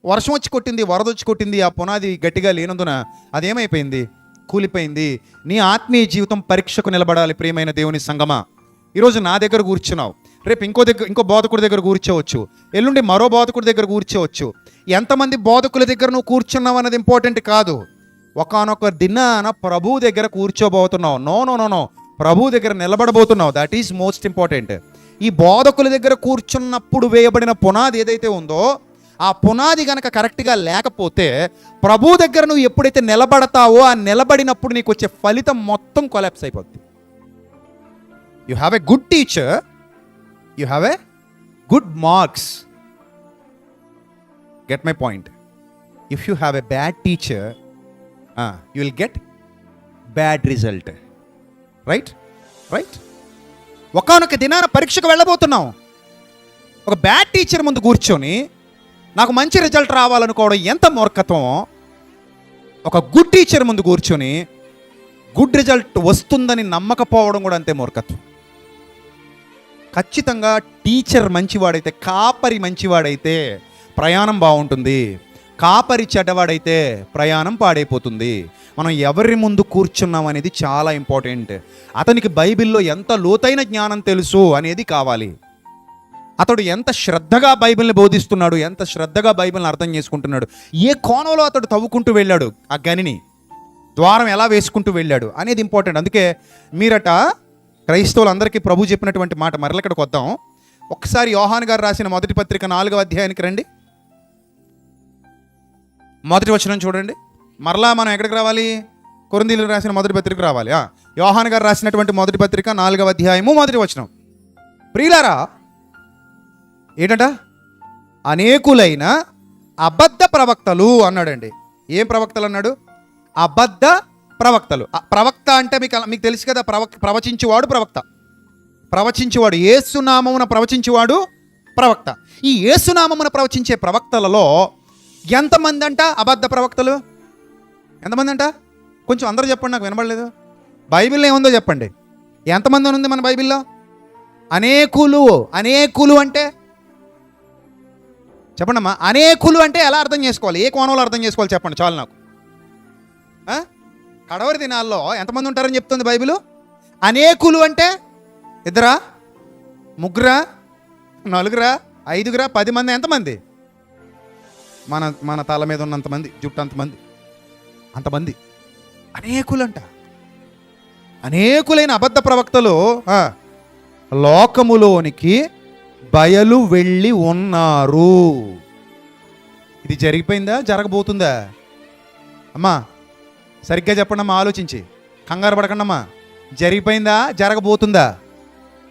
వర్షం వచ్చి కొట్టింది వరద వచ్చి కొట్టింది ఆ పునాది గట్టిగా లేనందున అదేమైపోయింది? కూలిపోయింది. నీ ఆత్మీయ జీవితం పరీక్షకు నిలబడాలి ప్రియమైన దేవుని సంగమా. ఈరోజు నా దగ్గర కూర్చున్నావు. రేపు ఇంకో దగ్గర ఇంకో బోధకుడి దగ్గర కూర్చోవచ్చు. ఎల్లుండి మరో బోధకుడి దగ్గర కూర్చోవచ్చు. ఎంతమంది బోధకుల దగ్గర నువ్వు కూర్చున్నావు అన్నది ఇంపార్టెంట్ కాదు. ఒకనొక దినాన ప్రభు దగ్గర కూర్చోబోతున్నావు. No no no no. ప్రభు దగ్గర నిలబడబోతున్నావు. దట్ ఈస్ మోస్ట్ ఇంపార్టెంట్ ఈ బోధకుల దగ్గర కూర్చున్నప్పుడు వేయబడిన పునాది ఏదైతే ఉందో ఆ పునాది గనక కరెక్ట్గా లేకపోతే ప్రభు దగ్గర నువ్వు ఎప్పుడైతే నిలబడతావో ఆ నిలబడినప్పుడు నీకు వచ్చే ఫలితం మొత్తం కొలాప్స్ అయిపోద్ది. You have a good teacher you have a good marks get my point if you have a bad teacher you will get bad result right right ఒకనొక దినాన పరీక్షకు వెళ్ళబోతున్నాం. ఒక బ్యాడ్ టీచర్ ముందు కూర్చొని నాకు మంచి రిజల్ట్ రావాలనుకోవడం ఎంత మూర్ఖత్వమో ఒక గుడ్ టీచర్ ముందు కూర్చొని గుడ్ రిజల్ట్ వస్తుందని నమ్మకపోవడం కూడా అంతే మూర్ఖత్వం. ఖచ్చితంగా టీచర్ మంచివాడైతే కాపరి మంచివాడైతే ప్రయాణం బాగుంటుంది. కాపరి చెడ్డవాడైతే ప్రయాణం పాడైపోతుంది. మనం ఎవరి ముందు కూర్చున్నాం అనేది చాలా ఇంపార్టెంట్ అతనికి బైబిల్లో ఎంత లోతైన జ్ఞానం తెలుసు అనేది కావాలి. అతడు ఎంత శ్రద్ధగా బైబిల్ని బోధిస్తున్నాడు ఎంత శ్రద్ధగా బైబిల్ని అర్థం చేసుకుంటున్నాడు ఏ కోణంలో అతడు తవ్వుకుంటూ వెళ్ళాడు ఆ గనిని ద్వారం ఎలా వేసుకుంటూ వెళ్ళాడు అనేది ఇంపార్టెంట్ అందుకే మీరట క్రైస్తవులందరికీ ప్రభు చెప్పినటువంటి మాట మరల ఇక్కడికి వద్దాం. ఒకసారి యోహాన్ గారు రాసిన మొదటి పత్రిక నాలుగవ అధ్యాయానికి రండి. మొదటి వచనం చూడండి. మరలా మనం ఎక్కడికి రావాలి? కొరందీలు రాసిన మొదటి పత్రిక రావాలి. యోహాన్ గారు రాసినటువంటి మొదటి పత్రిక నాలుగవ అధ్యాయము మొదటి వచనం. ప్రియులారా ఏంటంట? అనేకులైన అబద్ధ ప్రవక్తలు అన్నాడండి. ఏం ప్రవక్తలు అన్నాడు? అబద్ధ ప్రవక్తలు. ఆ ప్రవక్త అంటే మీకు అలా- మీకు తెలుసు కదా ప్రవక్ ప్రవచించేవాడు ప్రవక్త. ప్రవచించేవాడు ఏసునామమున ప్రవచించేవాడు ప్రవక్త. ఈ ఏసునామమున ప్రవచించే ప్రవక్తలలో ఎంతమంది అంట అబద్ధ ప్రవక్తలు? ఎంతమంది అంట? కొంచెం అందరూ చెప్పండి నాకు వినబడలేదు. బైబిల్లో ఏముందో చెప్పండి. ఎంతమంది అని ఉంది మన బైబిల్లో? అనేకులు అనేకులు అంటే చెప్పండమ్మా అనేకులు అంటే ఎలా అర్థం చేసుకోవాలి? ఏ కోణంలో అర్థం చేసుకోవాలి చెప్పండి చాలు నాకు. కడవరి దినాల్లో ఎంతమంది ఉంటారని చెప్తుంది బైబిల్? అనేకులు అంటే ఇద్దరా? ముగ్గురా? నలుగురా? ఐదుగురా? పది మంది? ఎంతమంది? మన మన తల మీద ఉన్నంతమంది జుట్టు అంతమంది అంతమంది అనేకులంట. అనేకులైన అబద్ధ ప్రవక్తలు లోకములోనికి బయలు వెళ్ళి ఉన్నారు. ఇది జరిగిపోయిందా? జరగబోతుందా? అమ్మా సరిగ్గా చెప్పండి అమ్మా ఆలోచించి. కంగారు పడకండి అమ్మా జరిగిపోయిందా? జరగబోతుందా?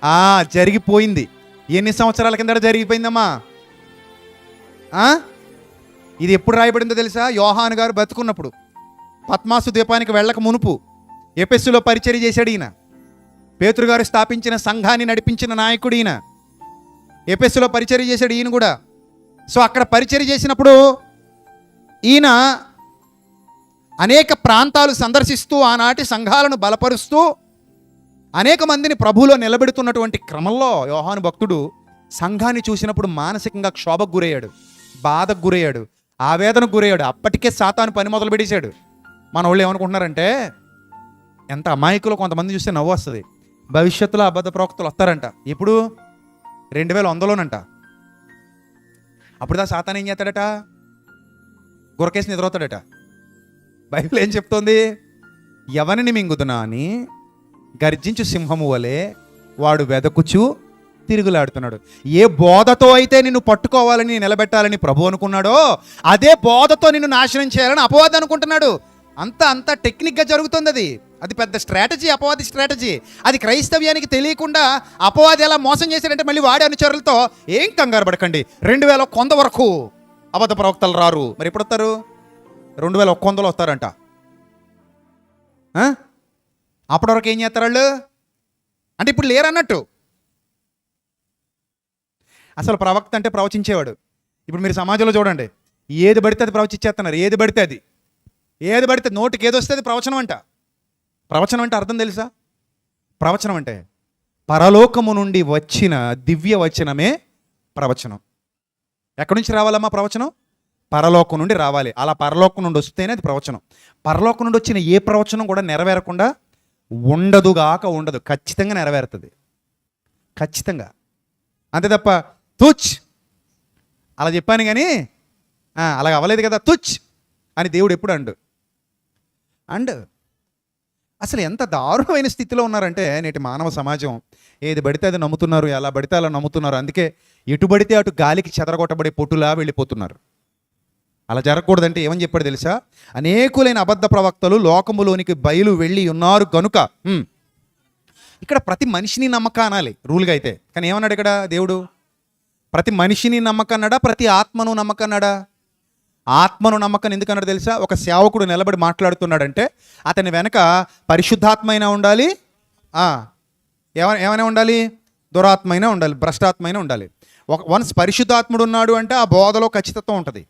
ఆ జరిగిపోయింది. ఎన్ని సంవత్సరాల కిందట జరిగిపోయిందమ్మా? ఇది ఎప్పుడు రాయబడిందో తెలుసా? యోహాన్ గారు బతుకున్నప్పుడు. పద్మాసు ద్వీపానికి వెళ్ళక మునుపు ఎపెస్సులో పరిచర్య చేశాడు ఈయన. పేతురు గారు స్థాపించిన సంఘాన్ని నడిపించిన నాయకుడు ఈయన. ఎపెస్సులో పరిచర్య చేశాడు ఈయన కూడా. సో అక్కడ పరిచర్య చేసినప్పుడు ఈయన అనేక ప్రాంతాలు సందర్శిస్తూ ఆనాటి సంఘాలను బలపరుస్తూ అనేక మందిని ప్రభువులో నిలబెడుతున్నటువంటి క్రమంలో యోహాను భక్తుడు సంఘాన్ని చూసినప్పుడు మానసికంగా క్షోభకు గురయ్యాడు బాధకు గురయ్యాడు ఆవేదనకు గురయ్యాడు. అప్పటికే సాతాను పని మొదలు పెట్టేశాడు. మన వాళ్ళు ఏమనుకుంటున్నారంటే ఎంత అమాయకులు కొంతమంది చూస్తే నవ్వు వస్తుంది. భవిష్యత్తులో అబద్ధ ప్రవక్తలు వస్తారంట. ఇప్పుడు రెండు వేల వందలోనంట. అప్పుడు దా సాతాన్ ఏం చేస్తాడట? గురకేసి నిద్రవుతాడట బైబిల్ ఏం చెప్తోంది? ఎవరిని మింగుతున్నా అని గర్జించు సింహము వలె వాడు వెదకుచు తిరుగులాడుతున్నాడు. ఏ బోధతో అయితే నిన్ను పట్టుకోవాలని నిలబెట్టాలని ప్రభు అనుకున్నాడో అదే బోధతో నిన్ను నాశనం చేయాలని అపవాదం అనుకుంటున్నాడు. అంత అంత టెక్నిక్గా జరుగుతుంది అది. అది పెద్ద స్ట్రాటజీ అపవాది స్ట్రాటజీ. అది క్రైస్తవ్యానికి తెలియకుండా అపవాది ఎలా మోసం చేశాడంటే మళ్ళీ వాడి అనుచరులతో ఏం కంగారు పడకండి. రెండు వేల కొంద వరకు అబద్ధ ప్రవక్తలు రారు. మరి ఎప్పుడు వస్తారు రెండు వేల ఒక్క వందలు వస్తారంట అప్పటి వరకు ఏం చేస్తారు వాళ్ళు? అంటే ఇప్పుడు లేరన్నట్టు. అసలు ప్రవక్త అంటే ప్రవచించేవాడు. ఇప్పుడు మీరు సమాజంలో చూడండి. ఏది పడితే అది ప్రవచించేస్తున్నారు. ఏది పడితే అది. ఏది పడితే నోటికి ఏది వస్తే అది ప్రవచనం అంట. ప్రవచనం అంటే అర్థం తెలుసా? ప్రవచనం అంటే పరలోకము నుండి వచ్చిన దివ్య వచనమే ప్రవచనం. ఎక్కడి నుంచి రావాలమ్మా ప్రవచనం? పరలోకం నుండి రావాలి. అలా పరలోకం నుండి వస్తేనే అది ప్రవచనం. పరలోకం నుండి వచ్చిన ఏ ప్రవచనం కూడా నెరవేరకుండా ఉండదుగాక ఉండదు. ఖచ్చితంగా నెరవేరుతుంది. ఖచ్చితంగా. అంతే తప్ప తుచ్! అలా చెప్పాను కానీ అలాగ అవ్వలేదు కదా తుచ్! అని దేవుడు ఎప్పుడు అండు. అండ్. అసలు ఎంత దారుణమైన స్థితిలో ఉన్నారంటే నేటి మానవ సమాజం. ఏది పడితే అది నమ్ముతున్నారు ఎలా పడితే అలా నమ్ముతున్నారు. అందుకే ఎటు పడితే అటు గాలికి చెదరగొట్టబడే పొట్టులా వెళ్ళిపోతున్నారు. అలా జరగకూడదంటే ఏమని చెప్పాడు తెలుసా? అనేకులైన అబద్ధ ప్రవక్తలు లోకములోనికి బయలు వెళ్ళి ఉన్నారు కనుక ఇక్కడ ప్రతి మనిషిని నమ్మక అనాలి రూల్గా అయితే. కానీ ఏమన్నాడు ఇక్కడ దేవుడు? ప్రతి మనిషిని నమ్మకన్నాడా ప్రతి ఆత్మను నమ్మకన్నాడా ఆత్మను నమ్మకం ఎందుకన్నాడు తెలుసా? ఒక సేవకుడు నిలబడి మాట్లాడుతున్నాడంటే అతని వెనక పరిశుద్ధాత్మ అయినా ఉండాలి ఏమ ఏమైనా ఉండాలి? దురాత్మ అయినా ఉండాలి భ్రష్టాత్మ అయినా ఉండాలి. ఒక వన్స్ పరిశుద్ధాత్ముడు ఉన్నాడు అంటే ఆ బోధలో ఖచ్చితత్వం ఉంటుంది.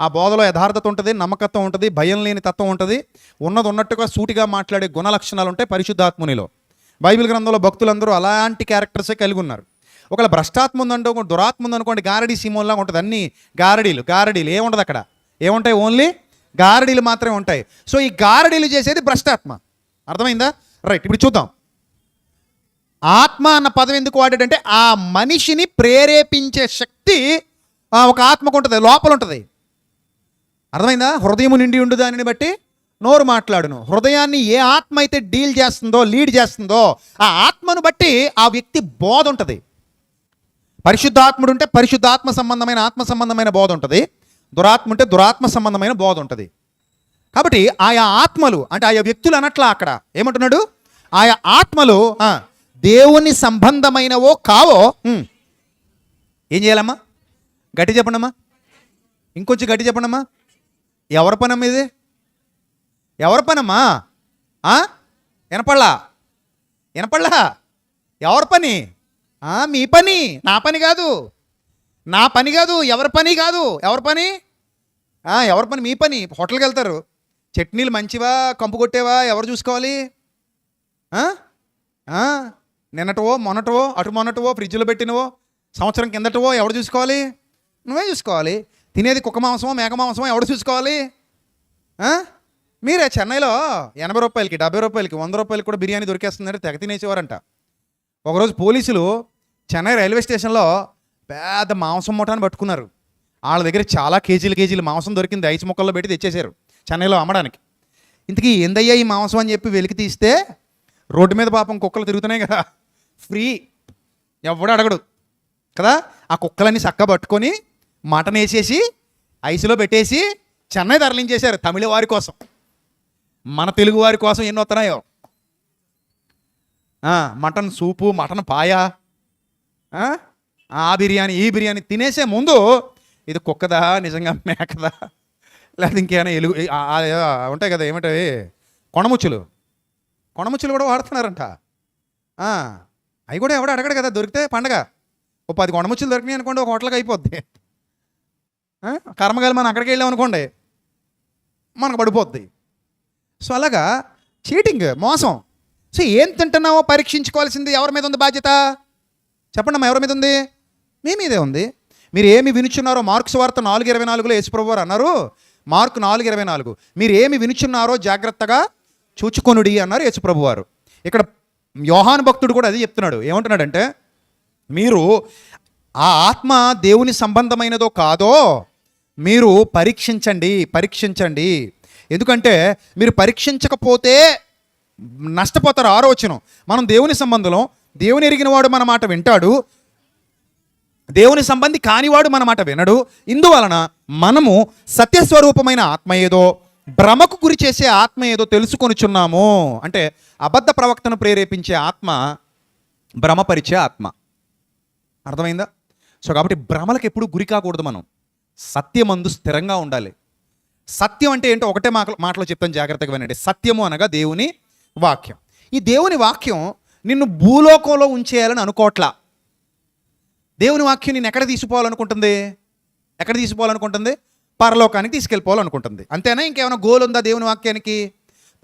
ఆ బోధలో యథార్థత ఉంటుంది నమ్మకత్వం ఉంటుంది భయం లేని తత్వం ఉంటుంది. ఉన్నది ఉన్నట్టుగా సూటిగా మాట్లాడే గుణ లక్షణాలు ఉంటాయి పరిశుద్ధాత్మునిలో. బైబిల్ గ్రంథంలో భక్తులందరూ అలాంటి క్యారెక్టర్సే కలిగి ఉన్నారు. ఒకవేళ భ్రష్టాత్మ ఉందంటే ఒక దురాత్మ ఉందనుకోండి గారడీ సీమోల్లాగా ఉంటుంది. అన్ని గారడీలు గారడీలు. ఏముండదు అక్కడ? ఏముంటాయి? ఓన్లీ గారడీలు మాత్రమే ఉంటాయి. సో ఈ గారడీలు చేసేది భ్రష్టాత్మ. అర్థమైందా? రైట్ ఇప్పుడు చూద్దాం. ఆత్మ అన్న పదం ఎందుకు వాడాడంటే ఆ మనిషిని ప్రేరేపించే శక్తి ఒక ఆత్మకు ఉంటుంది లోపల ఉంటుంది. అర్థమైందా? హృదయము నిండి ఉండు దానిని బట్టి నోరు మాట్లాడును. హృదయాన్ని ఏ ఆత్మ అయితే డీల్ చేస్తుందో లీడ్ చేస్తుందో ఆ ఆత్మను బట్టి ఆ వ్యక్తి బోధ ఉంటుంది. పరిశుద్ధాత్ముడు ఉంటే పరిశుద్ధాత్మ సంబంధమైన ఆత్మ సంబంధమైన బోధ ఉంటుంది. దురాత్మ ఉంటే దురాత్మ సంబంధమైన బోధ ఉంటుంది. కాబట్టి ఆయా ఆత్మలు అంటే ఆయా వ్యక్తులు అనట్లా అక్కడ. ఏమంటున్నాడు? ఆయా ఆత్మలు దేవుని సంబంధమైనవో కావో ఏం చేయాలమ్మా? గట్టి చెప్పండమ్మా. ఇంకొంచెం గట్టి చెప్పండమ్మా. ఎవరి పనమ్మా ఇది? ఎవరి పనమ్మా? ఆ? వినపడలా? వినపడలా? ఎవరి పని? మీ పని. నా పని కాదు. నా పని కాదు ఎవరి పని కాదు. ఎవరి పని? ఎవరి పని? మీ పని. హోటల్కి వెళ్తారు. చట్నీలు మంచివా? కంపు కొట్టేవా? ఎవరు చూసుకోవాలి? నిన్నటవో మొన్నటవో అటు మొన్నటవో ఫ్రిడ్జ్లో పెట్టినవో సంవత్సరం కిందటవో ఎవరు చూసుకోవాలి? నువ్వే చూసుకోవాలి. తినేది కుక్క మాంసమో మేక మాంసమో ఎవడు చూసుకోవాలి? మీరే చెన్నైలో ఎనభై రూపాయలకి డెబ్బై రూపాయలకి వంద రూపాయలకి కూడా బిర్యానీ దొరికేస్తుందంటే తెగ తినేసేవారంట. ఒకరోజు పోలీసులు చెన్నై రైల్వే స్టేషన్లో పెద్ద మాంసం ముఠాన్ని పట్టుకున్నారు. వాళ్ళ దగ్గర చాలా కేజీలు కేజీలు మాంసం దొరికింది. ఐస్ మొక్కల్లో పెట్టి తెచ్చేశారు చెన్నైలో అమ్మడానికి. ఇంతకీ ఏందయ్యా ఈ మాంసం అని చెప్పి వెలికి తీస్తే రోడ్డు మీద పాపం కుక్కలు తిరుగుతున్నాయి కదా. ఫ్రీ. ఎవడు అడగడు. కదా? ఆ కుక్కలన్నీ చక్క పట్టుకొని మటన్ వేసేసి ఐసులో పెట్టేసి చెన్నై తరలించేశారు తమిళ వారి కోసం. మన తెలుగు వారి కోసం ఎన్ని వస్తున్నాయో మటన్ సూపు మటన్ పాయ ఆ? బిర్యానీ ఈ బిర్యానీ తినేసే ముందు ఇది కుక్కదా నిజంగా మేకదా లేదా ఇంకేమైనా ఎలుగు ఉంటాయి కదా ఏమిటవి కొణముచ్చులు కొణముచ్చులు కూడా వాడుతున్నారంట. అవి కూడా ఎవడో అడగడు కదా దొరికితే పండగ. ఓ పది కొణముచ్చులు దొరికినాయి అనుకోండి ఒక హోటల్కి అయిపోద్ది. కర్మగాలి మనం అక్కడికి వెళ్ళాం అనుకోండి మనకు పడిపోద్ది. సో అలాగా చీటింగ్ మోసం. సో ఏం తింటున్నావో పరీక్షించుకోవాల్సింది ఎవరి మీద ఉంది బాధ్యత? చెప్పండి ఎవరి మీద ఉంది? మీ మీదే ఉంది. మీరు ఏమి వినుచున్నారో మార్క్స్ వార్త నాలుగు ఇరవై నాలుగులో యేసుప్రభు వారు అన్నారు. మార్క్ నాలుగు ఇరవై నాలుగు. మీరు ఏమి వినుచున్నారో జాగ్రత్తగా చూచుకొనుడి అన్నారు యేసుప్రభు వారు ఇక్కడ యోహాను భక్తుడు కూడా అది చెప్తున్నాడు. ఏమంటున్నాడంటే మీరు ఆ ఆత్మ దేవుని సంబంధమైనదో కాదో మీరు పరీక్షించండి పరీక్షించండి. ఎందుకంటే మీరు పరీక్షించకపోతే నష్టపోతారు ఆరోచనం మనం దేవుని సంబంధంలో దేవుని ఎరిగిన వాడు మన మాట వింటాడు దేవుని సంబంధి కానివాడు మన మాట వినడు. ఇందువలన మనము సత్యస్వరూపమైన ఆత్మ ఏదో భ్రమకు గురి చేసే ఆత్మ ఏదో తెలుసుకొనుచున్నాము. అంటే అబద్ధ ప్రవక్తను ప్రేరేపించే ఆత్మ భ్రమపరిచే ఆత్మ. అర్థమైందా? సో కాబట్టి భ్రమలకు ఎప్పుడు గురి కాకూడదు మనం. సత్యమందు స్థిరంగా ఉండాలి. సత్యం అంటే ఏంటో ఒకటే మాటలో చెప్తాను జాగ్రత్తగా వినండి. సత్యము అనగా దేవుని వాక్యం. ఈ దేవుని వాక్యం నిన్ను భూలోకంలో ఉంచేయాలని అనుకోవట్లా దేవుని వాక్యం నేను ఎక్కడ తీసుకోవాలనుకుంటుంది ఎక్కడ తీసుకోవాలనుకుంటుంది పరలోకానికి తీసుకెళ్ళిపోవాలనుకుంటుంది. అంతేనా? ఇంకేమైనా గోల్ ఉందా దేవుని వాక్యానికి?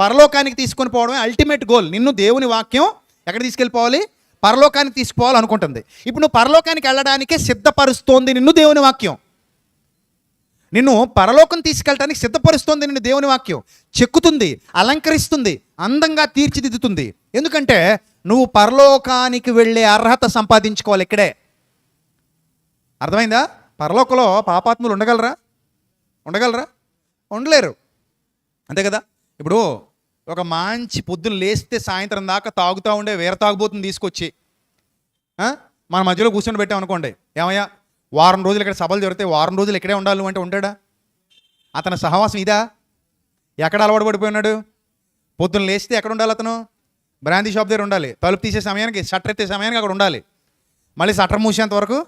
పరలోకానికి తీసుకొని పోవడమే అల్టిమేట్ గోల్ నిన్ను దేవుని వాక్యం ఎక్కడ తీసుకెళ్ళిపోవాలి? పరలోకానికి తీసుకుపోవాలనుకుంటుంది. ఇప్పుడు నువ్వు పరలోకానికి వెళ్ళడానికే సిద్ధపరుస్తోంది నిన్ను దేవుని వాక్యం. నిన్ను పరలోకం తీసుకెళ్ళడానికి సిద్ధపరుస్తోంది నిన్ను దేవుని వాక్యం. చెక్కుతుంది అలంకరిస్తుంది అందంగా తీర్చిదిద్దుతుంది. ఎందుకంటే నువ్వు పరలోకానికి వెళ్ళే అర్హత సంపాదించుకోవాలి ఇక్కడే. అర్థమైందా? పరలోకంలో పాపాత్ములు ఉండగలరా? ఉండగలరా? ఉండలేరు. అంతే కదా? ఇప్పుడు ఒక మంచి పొద్దున్న లేస్తే సాయంత్రం దాకా తాగుతూ ఉండే వేరే తాగుబోతుంది తీసుకొచ్చి మన మధ్యలో కూర్చొని పెట్టాం అనుకోండి. ఏమయ్యా? వారం రోజులు ఇక్కడ సభలు జరిగితే వారం రోజులు ఇక్కడే ఉండాలి అంటే ఉంటాడా? అతని సహవాసం ఇదా? ఎక్కడ అలవాటు పడిపోయినాడు పొద్దున్న లేస్తే ఎక్కడ ఉండాలి అతను? బ్రాందీ షాప్ దగ్గర ఉండాలి. తలుపు తీసే సమయానికి షట్టర్ ఎత్తే సమయానికి అక్కడ ఉండాలి. మళ్ళీ షట్టర్ మూసేంత వరకు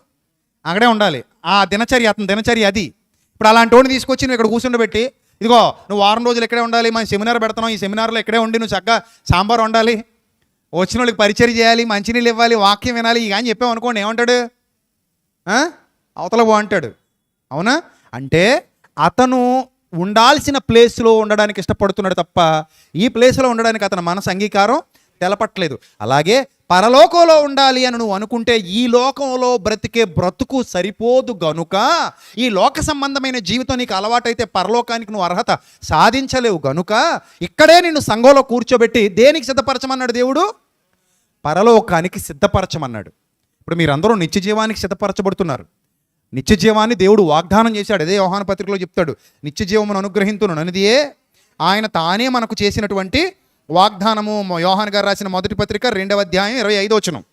అక్కడే ఉండాలి. ఆ దినచర్య అతని దినచర్య అది. ఇప్పుడు అలాంటి వాడిని తీసుకొచ్చి నువ్వు ఇక్కడ కూర్చుండబెట్టి ఇదిగో నువ్వు వారం రోజులు ఇక్కడే ఉండాలి మన సెమినార్ పెడతాం ఈ సెమినార్లో ఇక్కడే ఉండి నువ్వు చక్కగా సాంబార్ వండాలి. వచ్చిన వాళ్ళకి పరిచయం చేయాలి మంచినీళ్ళు ఇవ్వాలి వాక్యం వినాలి ఇక అని చెప్పావు అనుకోండి ఏమంటాడు? అవతల బాగుంటాడు అవునా? అంటే అతను ఉండాల్సిన ప్లేస్లో ఉండడానికి ఇష్టపడుతున్నాడు తప్ప ఈ ప్లేస్లో ఉండడానికి అతని మనసు అంగీకారం తెలపట్లేదు. అలాగే పరలోకంలో ఉండాలి అని నువ్వు అనుకుంటే ఈ లోకంలో బ్రతికే బ్రతుకు సరిపోదు గనుక ఈ లోక సంబంధమైన జీవితం నీకు అలవాటైతే పరలోకానికి నువ్వు అర్హత సాధించలేవు గనుక ఇక్కడే నిన్ను సంఘంలో కూర్చోబెట్టి దేనికి సిద్ధపరచమన్నాడు దేవుడు? పరలోకానికి సిద్ధపరచమన్నాడు. ఇప్పుడు మీరందరూ నిత్య జీవానికి సిద్ధపరచబడుతున్నారు. నిత్యజీవాన్ని దేవుడు వాగ్దానం చేశాడు. అదే యోహాన పత్రికలో చెప్తాడు. నిత్యజీవమును అనుగ్రహింతును. అనిదియే ఆయన తానే మనకు చేసినటువంటి వాగ్దానము. యోహాన్ గారు రాసిన మొదటి పత్రిక రెండవ అధ్యాయం ఇరవై ఐదో వచనం.